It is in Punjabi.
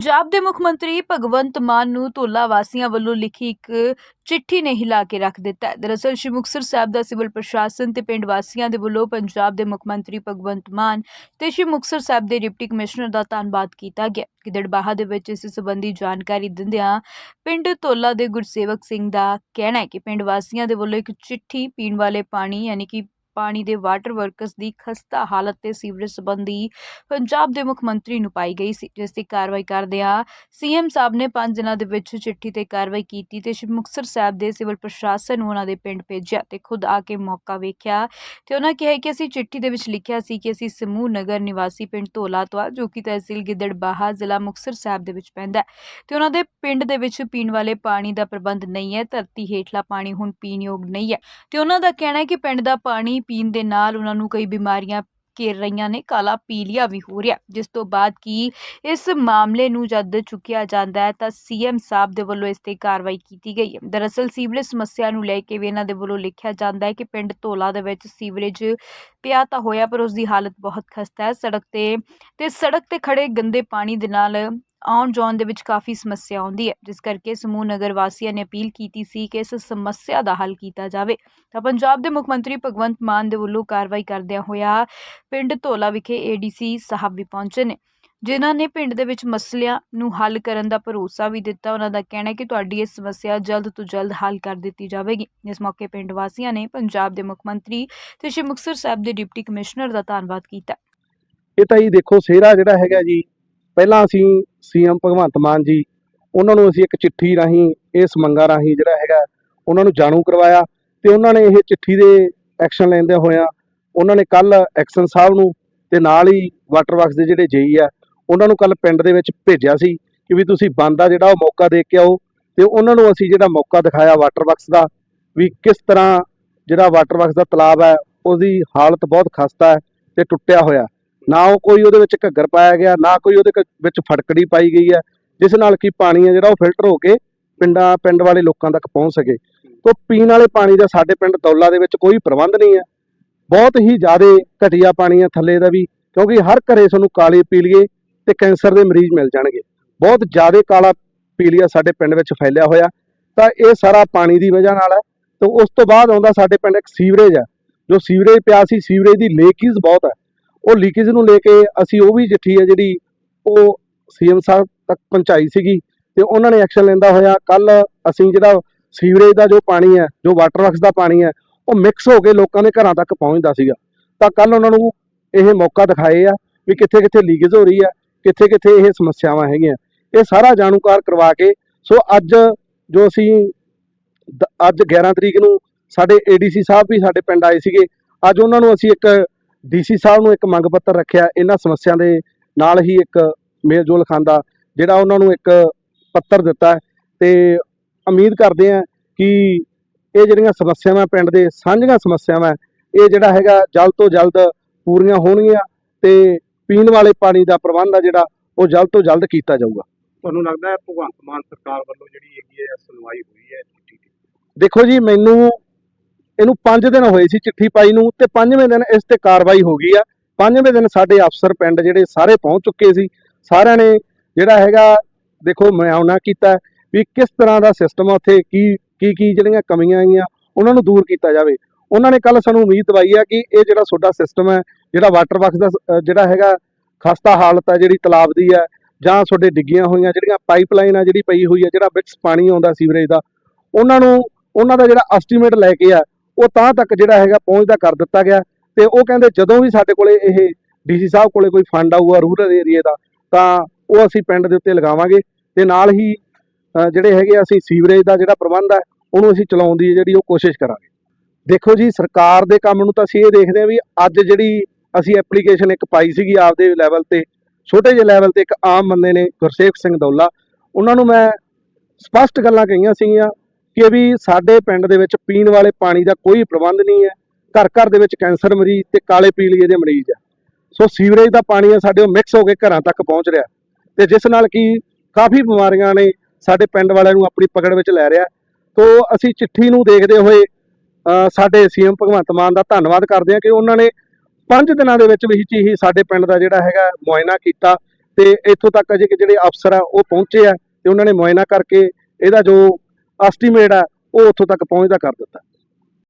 ਪੰਜਾਬ ਦੇ ਮੁੱਖ ਮੰਤਰੀ ਭਗਵੰਤ ਮਾਨ ਨੂੰ ਧੋਲਾ ਵਾਸੀਆਂ ਵੱਲੋਂ ਲਿਖੀ ਇੱਕ ਚਿੱਠੀ ਨੇ ਹਿਲਾ ਕੇ ਰੱਖ ਦਿੱਤਾ ਦਰਅਸਲ, ਸ਼੍ਰੀ ਮੁਕਤਸਰ ਸਾਹਿਬ ਦਾ ਸਿਵਲ ਪ੍ਰਸ਼ਾਸਨ ਤੇ ਪਿੰਡ ਵਾਸੀਆਂ ਦੇ ਵੱਲੋਂ ਪੰਜਾਬ ਦੇ ਮੁੱਖ ਮੰਤਰੀ ਭਗਵੰਤ ਮਾਨ ਤੇ ਸ਼੍ਰੀ ਮੁਕਤਸਰ ਸਾਹਿਬ ਦੇ ਡਿਪਟੀ ਕਮਿਸ਼ਨਰ ਦਾ ਧੰਨਵਾਦ ਕੀਤਾ ਗਿਆ। ਗਿੱਦੜਬਾਹਾ ਦੇ ਵਿੱਚ ਇਸ ਸੰਬੰਧੀ ਜਾਣਕਾਰੀ ਦਿੰਦਿਆਂ ਪਿੰਡ ਧੋਲਾ ਦੇ ਗੁਰਸੇਵਕ ਸਿੰਘ ਦਾ ਕਹਿਣਾ ਹੈ ਕਿ ਪਿੰਡ ਵਾਸੀਆਂ ਦੇ ਵੱਲੋਂ ਇੱਕ ਚਿੱਠੀ ਪੀਣ ਵਾਲੇ ਪਾਣੀ, ਯਾਨੀ ਕਿ ਪਾਣੀ ਦੇ ਵਾਟਰ ਵਰਕਸ ਦੀ ਖਸਤਾ ਹਾਲਤ ਤੇ ਸੀਵਰੇਜ ਸੰਬੰਧੀ ਪੰਜਾਬ ਦੇ ਮੁੱਖ ਮੰਤਰੀ ਨੂੰ ਪਾਈ ਗਈ ਸੀ, ਜਿਸ ਦੀ ਕਾਰਵਾਈ ਕਰਦਿਆਂ ਸੀਐਮ ਸਾਹਿਬ ਨੇ 5 ਦਿਨਾਂ ਦੇ ਵਿੱਚ ਚਿੱਠੀ ਤੇ ਕਾਰਵਾਈ ਕੀਤੀ ਤੇ ਸ਼੍ਰੀ ਮੁਕਤਸਰ ਸਾਹਿਬ ਦੇ ਸਿਵਲ ਪ੍ਰਸ਼ਾਸਨ ਨੂੰ ਉਹਨਾਂ ਦੇ ਪਿੰਡ ਭੇਜਿਆ ਤੇ ਖੁਦ ਆ ਕੇ ਮੌਕਾ ਵੇਖਿਆ ਤੇ ਉਹਨਾਂ ਕਿਹਾ ਕਿ ਅਸੀਂ ਚਿੱਠੀ ਦੇ ਵਿੱਚ ਲਿਖਿਆ ਸੀ ਕਿ ਅਸੀਂ ਸਮੂਹ ਨਗਰ ਨਿਵਾਸੀ ਪਿੰਡ ਧੋਲਾ ਤੋਂ ਆ ਜੋ ਕਿ ਤਹਿਸੀਲ ਗਿੱਦੜਬਾਹਾ, ਜ਼ਿਲ੍ਹਾ ਮੁਕਤਸਰ ਸਾਹਿਬ ਦੇ ਵਿੱਚ ਪੈਂਦਾ ਹੈ। ਤੇ ਉਹਨਾਂ ਦੇ ਪਿੰਡ ਦੇ ਵਿੱਚ ਪੀਣ ਵਾਲੇ ਪਾਣੀ ਦਾ ਪ੍ਰਬੰਧ ਨਹੀਂ ਹੈ, ਧਰਤੀ ਹੇਠਲਾ ਪਾਣੀ ਹੁਣ ਪੀਣ ਯੋਗ ਨਹੀਂ ਹੈ। ਤੇ ਉਹਨਾਂ ਦਾ ਕਹਿਣਾ ਹੈ ਕਿ ਪਿੰਡ ਦਾ ਪਾਣੀ ਪੀਣ ਦੇ ਨਾਲ ਉਹਨਾਂ ਨੂੰ ਕਈ ਬਿਮਾਰੀਆਂ ਘੇਰ ਰਹੀਆਂ ਨੇ, ਕਾਲਾ ਪੀਲੀਆ ਵੀ ਹੋ ਰਿਹਾ। ਜਿਸ ਤੋਂ ਬਾਅਦ ਕੀ ਇਸ ਮਾਮਲੇ ਨੂੰ ਜਦ ਚੁੱਕਿਆ ਜਾਂਦਾ ਹੈ, ਤਾਂ ਸੀਐਮ ਸਾਹਿਬ ਦੇ ਵੱਲੋਂ ਇਸ ਤੇ ਕਾਰਵਾਈ ਕੀਤੀ ਗਈ ਹੈ। ਦਰਅਸਲ ਸੀਵਰੇਜ ਸਮੱਸਿਆ ਨੂੰ ਲੈ ਕੇ ਵੀ ਇਹਨਾਂ ਦੇ ਵੱਲੋਂ ਲਿਖਿਆ ਜਾਂਦਾ ਹੈ ਕਿ ਪਿੰਡ ਧੋਲਾ ਦੇ ਵਿੱਚ ਸੀਵਰੇਜ ਪਿਆ ਤਾਂ ਹੋਇਆ, ਪਰ ਉਸ ਦੀ ਹਾਲਤ ਬਹੁਤ ਖਸਤਾ ਹੈ। ਸੜਕ ਤੇ ਤੇ ਸੜਕ ਤੇ ਖੜੇ ਗੰਦੇ ਪਾਣੀ ਦੇ ਨਾਲ ਆਉਣ ਜਾਣ ਦੇ ਵਿੱਚ ਕਾਫੀ ਸਮੱਸਿਆ ਆਉਂਦੀ ਹੈ, ਜਿਸ ਕਰਕੇ ਸਮੂਹ ਨਗਰ ਵਾਸੀਆਂ ਨੇ ਅਪੀਲ ਕੀਤੀ ਸੀ ਕਿ ਇਸ ਸਮੱਸਿਆ ਦਾ ਹੱਲ ਕੀਤਾ ਜਾਵੇ। ਤਾਂ ਪੰਜਾਬ ਦੇ ਮੁੱਖ ਮੰਤਰੀ ਭਗਵੰਤ ਮਾਨ ਦੇ ਵੱਲੋਂ ਕਾਰਵਾਈ ਕਰਦਿਆਂ ਹੋਇਆ ਪਿੰਡ ਧੋਲਾ ਵਿਖੇ ਏਡੀਸੀ ਸਾਹਿਬ ਵੀ ਪਹੁੰਚੇ ਨੇ, ਜਿਨ੍ਹਾਂ ਨੇ ਪਿੰਡ ਦੇ ਵਿੱਚ ਮਸਲਿਆਂ ਨੂੰ ਹੱਲ ਕਰਨ ਦਾ ਭਰੋਸਾ ਵੀ ਦਿੱਤਾ। ਉਹਨਾਂ ਦਾ ਕਹਿਣਾ ਹੈ ਕਿ ਤੁਹਾਡੀ ਇਹ ਸਮੱਸਿਆ ਜਲਦ ਤੋਂ ਜਲਦ ਹੱਲ ਕਰ ਦਿੱਤੀ ਜਾਵੇਗੀ। ਇਸ ਮੌਕੇ ਪਿੰਡ ਵਾਸੀਆਂ ਨੇ ਪੰਜਾਬ ਦੇ ਮੁੱਖ ਮੰਤਰੀ ਤੇ ਸ਼੍ਰੀ ਮੁਕਤਸਰ ਸਾਹਿਬ ਦੇ ਡਿਪਟੀ ਕਮਿਸ਼ਨਰ ਦਾ ਧੰਨਵਾਦ ਕੀਤਾ। ਇਹ ਤਾਂ ਜੀ ਦੇਖੋ, ਸਿਹਰਾ ਜਿਹੜਾ ਹੈਗਾ ਜੀ ਪਹਿਲਾਂ ਅਸੀਂ ਸੀਐਮ ਭਗਵੰਤ ਮਾਨ ਜੀ, ਉਹਨਾਂ ਨੂੰ ਅਸੀਂ ਇੱਕ ਚਿੱਠੀ ਰਾਹੀਂ, ਇਸ ਮੰਗਾਂ ਰਾਹੀਂ ਜਿਹੜਾ ਹੈਗਾ, ਉਹਨਾਂ ਨੂੰ ਜਾਣੂ ਕਰਵਾਇਆ ਤੇ ਉਹਨਾਂ ਨੇ ਇਹ ਚਿੱਠੀ ਦੇ ਐਕਸ਼ਨ ਲੈਂਦੇ ਹੋਇਆਂ ਉਹਨਾਂ ਨੇ ਕੱਲ ਐਕਸ਼ਨ ਸਾਹਿਬ ਨੂੰ ਤੇ ਨਾਲ ਹੀ ਵਾਟਰ ਵਰਕਸ ਦੇ ਜਿਹੜੇ ਜੇਈ ਆ, ਉਹਨਾਂ ਨੂੰ ਕੱਲ ਪਿੰਡ ਦੇ ਵਿੱਚ ਭੇਜਿਆ ਸੀ ਕਿ ਵੀ ਤੁਸੀਂ ਬੰਦ ਆ ਜਿਹੜਾ ਉਹ ਮੌਕਾ ਦੇ ਕੇ ਆਓ ਤੇ ਉਹਨਾਂ ਨੂੰ ਅਸੀਂ ਜਿਹੜਾ ਮੌਕਾ ਦਿਖਾਇਆ ਵਾਟਰ ਵਰਕਸ ਦਾ ਵੀ ਕਿਸ ਤਰ੍ਹਾਂ ਜਿਹੜਾ ਵਾਟਰ ਵਰਕਸ ਦਾ ਤਲਾਬ ਹੈ, ਉਹਦੀ ਹਾਲਤ ਬਹੁਤ ਖਸਤਾ ਹੈ ਤੇ ਟੁੱਟਿਆ ਹੋਇਆ। ਨਾ ਉਹ ਕੋਈ ਉਹਦੇ ਵਿੱਚ ਘੱਗਰ ਪਾਇਆ ਗਿਆ, ਨਾ ਕੋਈ ਉਹਦੇ ਵਿੱਚ ਫਟਕੜੀ ਪਾਈ ਗਈ ਹੈ, ਜਿਸ ਨਾਲ ਕਿ ਪਾਣੀ ਹੈ ਜਿਹੜਾ ਉਹ ਫਿਲਟਰ ਹੋ ਕੇ ਪਿੰਡਾਂ, ਪਿੰਡ ਵਾਲੇ ਲੋਕਾਂ ਤੱਕ ਪਹੁੰਚ ਸਕੇ। ਤੋਂ ਪੀਣ ਵਾਲੇ ਪਾਣੀ ਦਾ ਸਾਡੇ ਪਿੰਡ ਦੌਲਾ ਦੇ ਵਿੱਚ ਕੋਈ ਪ੍ਰਬੰਧ ਨਹੀਂ ਹੈ। ਬਹੁਤ ਹੀ ਜ਼ਿਆਦਾ ਘਟੀਆ ਪਾਣੀ ਹੈ ਥੱਲੇ ਦਾ ਵੀ, ਕਿਉਂਕਿ ਹਰ ਘਰੇ ਤੁਹਾਨੂੰ ਕਾਲੇ ਪੀਲੀਏ ਤੇ ਕੈਂਸਰ ਦੇ ਮਰੀਜ਼ ਮਿਲ ਜਾਣਗੇ। ਬਹੁਤ ਜ਼ਿਆਦਾ ਕਾਲਾ ਪੀਲੀਆ ਸਾਡੇ ਪਿੰਡ ਵਿੱਚ ਫੈਲਿਆ ਹੋਇਆ, ਤਾਂ ਇਹ ਸਾਰਾ ਪਾਣੀ ਦੀ ਵਜ੍ਹਾ ਨਾਲ ਹੈ। ਤੇ ਉਸ ਤੋਂ ਬਾਅਦ ਆਉਂਦਾ ਸਾਡੇ ਪਿੰਡ ਇੱਕ ਸੀਵਰੇਜ ਹੈ, ਜੋ ਸੀਵਰੇਜ ਪਿਆ ਸੀ, ਸੀਵਰੇਜ ਦੀ ਲੀਕੇਜ ਬਹੁਤ ਹੈ। ਉਹ ਲੀਕੇਜ ਨੂੰ ਲੈ ਕੇ ਅਸੀਂ ਉਹ ਵੀ ਚਿੱਠੀ ਹੈ ਜਿਹੜੀ ਉਹ ਸੀਐਮ ਸਾਹਿਬ ਤੱਕ ਪਹੁੰਚਾਈ ਸੀਗੀ ਤੇ ਉਹਨਾਂ ਨੇ ਐਕਸ਼ਨ ਲੈਂਦਾ ਹੋਇਆ। ਕੱਲ ਅਸੀਂ ਜਿਹੜਾ ਸੀਵਰੇਜ ਦਾ ਜੋ ਪਾਣੀ ਹੈ, ਜੋ ਵਾਟਰ ਵਰਕਸ ਦਾ ਪਾਣੀ ਹੈ, ਉਹ ਮਿਕਸ ਹੋ ਕੇ ਲੋਕਾਂ ਦੇ ਘਰਾਂ ਤੱਕ ਪਹੁੰਚਦਾ ਸੀਗਾ। ਤਾਂ ਕੱਲ ਉਹਨਾਂ ਨੂੰ ਇਹ ਮੌਕਾ ਦਿਖਾਏ ਆ ਵੀ ਕਿੱਥੇ ਕਿੱਥੇ ਲੀਕੇਜ ਹੋ ਰਹੀ ਹੈ ਕਿੱਥੇ ਕਿੱਥੇ ਇਹ ਸਮੱਸਿਆਵਾਂ ਹੈਗੀਆਂ। ਇਹ ਸਾਰਾ ਜਾਣੂਕਾਰ ਕਰਵਾ ਕੇ, ਸੋ ਅੱਜ ਜੋ ਅਸੀਂ ਅੱਜ 11 ਤਰੀਕ ਨੂੰ ਸਾਡੇ ਏਡੀਸੀ ਸਾਹਿਬ ਵੀ ਸਾਡੇ ਪਿੰਡ ਆਏ ਸੀਗੇ। ਅੱਜ ਉਹਨਾਂ ਨੂੰ ਅਸੀਂ ਇੱਕ ਡੀਸੀ ਸਾਹਿਬ ਨੂੰ ਇੱਕ ਮੰਗ ਪੱਤਰ ਰੱਖਿਆ ਇਹਨਾਂ ਸਮੱਸਿਆ ਦੇ ਨਾਲ ਹੀ ਇੱਕ ਮੇਲ ਜੋਲ ਖਾਂਦਾ ਜਿਹੜਾ ਉਹਨਾਂ ਨੂੰ ਇੱਕ ਪੱਤਰ ਦਿੱਤਾ ਤੇ ਉਮੀਦ ਕਰਦੇ ਹਾਂ ਕਿ ਇਹ ਜਿਹੜੀਆਂ ਸਮੱਸਿਆਵਾਂ ਪਿੰਡ ਦੇ ਸਾਂਝੀਆਂ ਸਮੱਸਿਆਵਾਂ ਇਹ ਜਿਹੜਾ ਹੈਗਾ ਜਲਦ ਤੋਂ ਜਲਦ ਪੂਰੀਆਂ ਹੋਣਗੀਆਂ ਤੇ ਪੀਣ ਵਾਲੇ ਪਾਣੀ ਦਾ ਪ੍ਰਬੰਧ ਆ ਜਿਹੜਾ ਉਹ ਜਲਦ ਤੋਂ ਜਲਦ ਕੀਤਾ ਜਾਊਗਾ। ਤੁਹਾਨੂੰ ਲੱਗਦਾ ਹੈ ਭਗਵੰਤ ਮਾਨ ਸਰਕਾਰ ਵੱਲੋਂ ਜਿਹੜੀ ਹੈਗੀ ਹੈ ਸੁਣਵਾਈ ਹੋਈ ਹੈ? ਦੇਖੋ ਜੀ ਮੈਨੂੰ ਇਹਨੂੰ 5 ਦਿਨ ਹੋਏ ਸੀ ਚਿੱਠੀ ਪਾਈ ਨੂੰ ਤੇ ਪੰਜਵੇਂ ਦਿਨ ਇਸ ਤੇ ਕਾਰਵਾਈ ਹੋ ਗਈ ਆ। ਪੰਜਵੇਂ ਦਿਨ ਸਾਡੇ ਅਫਸਰ ਪਿੰਡ ਜਿਹੜੇ ਸਾਰੇ ਪਹੁੰਚ ਚੁੱਕੇ ਸੀ। ਸਾਰਿਆਂ ਨੇ ਜਿਹੜਾ ਹੈਗਾ, ਦੇਖੋ ਮੁਆਇਨਾ ਕੀਤਾ ਵੀ ਕਿਸ ਤਰ੍ਹਾਂ ਦਾ ਸਿਸਟਮ ਆ ਉੱਥੇ, ਕੀ ਕੀ ਕੀ ਜਿਹੜੀਆਂ ਕਮੀਆਂ ਆਈਆਂ, ਉਹਨਾਂ ਨੂੰ ਦੂਰ ਕੀਤਾ ਜਾਵੇ। ਉਹਨਾਂ ਨੇ ਕੱਲ ਸਾਨੂੰ ਉਮੀਦ ਦਵਾਈ ਆ ਕਿ ਇਹ ਜਿਹੜਾ ਤੁਹਾਡਾ ਸਿਸਟਮ ਹੈ ਜਿਹੜਾ ਵਾਟਰ ਵਰਕਸ ਦਾ ਜਿਹੜਾ ਹੈਗਾ ਖਸਤਾ ਹਾਲਤ ਹੈ ਜਿਹੜੀ ਤਲਾਬ ਦੀ ਹੈ ਜਾਂ ਤੁਹਾਡੇ ਡਿੱਗੀਆਂ ਹੋਈਆਂ ਜਿਹੜੀਆਂ ਪਾਈਪਲਾਈਨ ਆ ਜਿਹੜੀ ਪਈ ਹੋਈ ਹੈ ਜਿਹੜਾ ਵਿੱਚ ਪਾਣੀ ਆਉਂਦਾ ਸੀਵਰੇਜ ਦਾ, ਉਹਨਾਂ ਨੂੰ, ਉਹਨਾਂ ਦਾ ਜਿਹੜਾ ਐਸਟੀਮੇਟ ਲੈ ਕੇ ਆ ਉਹ ਤਾਂ ਤੱਕ ਜਿਹੜਾ ਹੈਗਾ ਪਹੁੰਚਦਾ ਕਰ ਦਿੱਤਾ ਗਿਆ ਤੇ ਉਹ ਕਹਿੰਦੇ ਜਦੋਂ ਵੀ ਸਾਡੇ ਕੋਲੇ ਇਹ ਡੀਸੀ ਸਾਹਿਬ ਕੋਲੇ ਕੋਈ ਫੰਡ ਆਊਗਾ ਰੂਰਲ ਏਰੀਆ ਦਾ, ਤਾਂ ਉਹ ਅਸੀਂ ਪਿੰਡ ਦੇ ਉੱਤੇ ਲਗਾਵਾਂਗੇ ਤੇ ਨਾਲ ਹੀ ਜਿਹੜੇ ਹੈਗੇ ਅਸੀਂ ਸੀਵਰੇਜ ਦਾ ਜਿਹੜਾ ਪ੍ਰਬੰਧ ਹੈ ਉਹਨੂੰ ਅਸੀਂ ਚਲਾਉਣ ਦੀ ਜਿਹੜੀ ਉਹ ਕੋਸ਼ਿਸ਼ ਕਰਾਂਗੇ। ਦੇਖੋ ਜੀ, ਸਰਕਾਰ ਦੇ ਕੰਮ ਨੂੰ ਤਾਂ ਅਸੀਂ ਇਹ ਦੇਖਦੇ ਹਾਂ ਵੀ ਅੱਜ ਜਿਹੜੀ ਅਸੀਂ ਐਪਲੀਕੇਸ਼ਨ ਇੱਕ ਪਾਈ ਸੀਗੀ ਆਪਦੇ ਲੈਵਲ ਤੇ, ਛੋਟੇ ਜਿਹੇ ਲੈਵਲ ਤੇ ਇੱਕ ਆਮ ਬੰਦੇ ਨੇ ਗੁਰਸੇਖ ਸਿੰਘ ਦੌਲਾ, ਉਹਨਾਂ ਨੂੰ ਮੈਂ ਸਪਸ਼ਟ ਗੱਲਾਂ ਕਹੀਆਂ ਸੀਗੀਆਂ ਕਿ ਵੀ ਸਾਡੇ ਪਿੰਡ ਦੇ ਵਿੱਚ ਪੀਣ ਵਾਲੇ ਪਾਣੀ ਦਾ ਕੋਈ ਪ੍ਰਬੰਧ ਨਹੀਂ ਹੈ। ਘਰ ਘਰ ਦੇ ਵਿੱਚ ਕੈਂਸਰ ਮਰੀਜ਼ ਤੇ ਕਾਲੇ ਪੀਲੀਏ ਦੇ ਮਰੀਜ਼ ਹੈ ਸੋ ਸੀਵਰੇਜ ਦਾ ਪਾਣੀ ਹੈ ਸਾਡੇ ਉਹ ਮਿਕਸ ਹੋ ਕੇ ਘਰਾਂ ਤੱਕ ਪਹੁੰਚ ਰਿਹਾ। ਤੇ ਜਿਸ ਨਾਲ ਕਿ ਕਾਫੀ ਬਿਮਾਰੀਆਂ ਨੇ ਸਾਡੇ ਪਿੰਡ ਵਾਲਿਆਂ ਨੂੰ ਆਪਣੀ ਪਕੜ ਵਿੱਚ ਲੈ ਰਿਹਾ। ਤੋਂ ਅਸੀਂ ਚਿੱਠੀ ਨੂੰ ਦੇਖਦੇ ਹੋਏ ਅ, ਸਾਡੇ ਸੀਐਮ ਭਗਵੰਤ ਮਾਨ ਦਾ ਧੰਨਵਾਦ ਕਰਦੇ ਹਾਂ ਕਿ ਉਹਨਾਂ ਨੇ 5 ਦਿਨਾਂ ਦੇ ਵਿੱਚ ਵੀ ਹੀ ਸਾਡੇ ਪਿੰਡ ਦਾ ਜਿਹੜਾ ਹੈਗਾ ਮੁਆਇਨਾ ਕੀਤਾ। ਤੇ ਇੱਥੋਂ ਤੱਕ ਅਜੇ ਕਿ ਜਿਹੜੇ ਅਫਸਰ ਆ ਉਹ ਪਹੁੰਚੇ ਆ। ਤੇ ਉਹਨਾਂ ਨੇ ਮੁਆਇਨਾ ਕਰਕੇ ਇਹਦਾ ਜੋ ਐਸਟੀਮੇਟ ਆ ਉਹ ਉੱਥੋਂ ਤੱਕ ਪਹੁੰਚਦਾ ਕਰ ਦਿੱਤਾ।